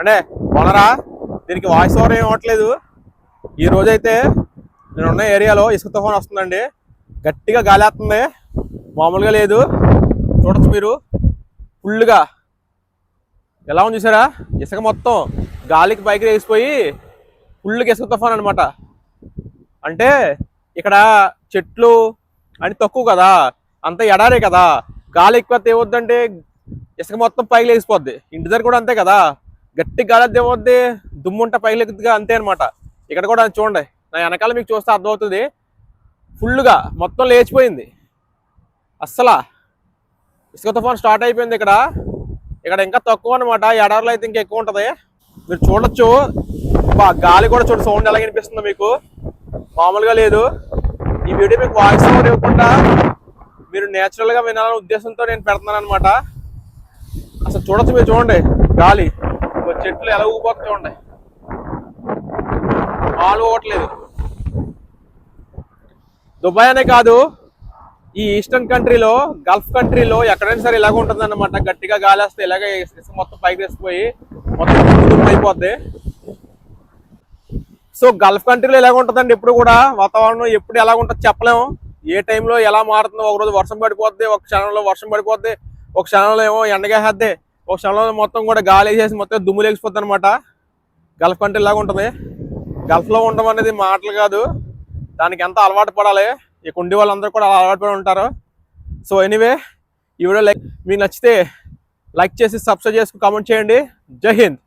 అంటే కొనరా దీనికి voice over ఏమి అవ్వట్లేదు. ఈ రోజైతే నేను ఉన్న ఏరియాలో ఇసుక తుఫాన్ వస్తుందండి. గట్టిగా గాలి వేస్తుంది మామూలుగా లేదు. చూడొచ్చు మీరు. ఫుల్గా ఎలా ఉంది చూసారా? ఇసుక మొత్తం గాలికి పైకి వేసిపోయి ఫుల్గా ఇసుక తుఫాన్ అనమాట అంటే ఇక్కడ చెట్లు అని తక్కువ కదా. అంత ఎడారే కదా. గాలి ఎక్కువ తేవద్దంటే ఇసుక మొత్తం పైకి లేచిపోద్ది ఇంటి దగ్గర కూడా అంతే కదా. గట్టి గాలి వస్తే దుమ్ముంట దుమ్ము అంతే అనమాట ఇక్కడ కూడా చూడండి. నా వెనకాల మీకు చూస్తే అర్థమవుతుంది. ఫుల్గా మొత్తం లేచిపోయింది. అస్సలా. ఇసుక తుఫాన్ స్టార్ట్ అయిపోయింది ఇక్కడ. ఇక్కడ ఇంకా తక్కువ అనమాట ఎడారులో అయితే ఇంకా ఎక్కువ ఉంటుంది. మీరు చూడొచ్చు. బా గాలి కూడా చూడు సౌండ్ ఎలా వినిపిస్తుందో మీకు. మామూలుగా లేదు. ఈ వీడియో మీకు వాయిస్ ఓవర్ ఇవ్వకుండా మీరు నేచురల్గా వినాలనే ఉద్దేశంతో నేను పెడుతున్నాను అనమాట అసలు చూడొచ్చు మీరు చూడండి. గాలి. చెట్లు ఎలా ఊగిపోతుంది ఉన్నాయి? మాలు పోవట్లేదు దుబాయ్ అనే కాదు ఈ ఈస్టర్న్ కంట్రీలో గల్ఫ్ కంట్రీలో ఎక్కడైనా సరే ఇలాగ ఉంటుంది అనమాట గట్టిగా గాలి వస్తే ఇలాగే ఇసుక మొత్తం పైకి వేసిపోయి మొత్తం అయిపోద్ది. సో గల్ఫ్ కంట్రీలో ఎలాగ ఉంటుందండి ఎప్పుడు కూడా. వాతావరణం ఎప్పుడు ఎలా ఉంటుంది చెప్పలేము. ఏ టైంలో ఎలా మారుతుందో ఒక రోజు వర్షం పడిపోద్ది ఒక క్షణంలో వర్షం పడిపోద్ది ఒక క్షణంలో ఏమో ఎండగేసేద్ది ఒక క్షణంలో మొత్తం కూడా గాలి వేసేసి మొత్తం దుమ్ము లేచిపోద్ది అనమాట గల్ఫ్ అంటే ఇలాగ ఉంటుంది. గల్ఫ్లో ఉండడం అనేది మాటలు కాదు. దానికి ఎంత అలవాటు పడాలి? ఈ కుండి వాళ్ళందరూ కూడా అలా అలవాటు పడి ఉంటారు. సో ఎనీవే ఈ వీడియో లైక్ మీకు నచ్చితే లైక్ చేసి సబ్స్క్రైబ్ చేసుకుని కామెంట్ చేయండి. జై హింద్.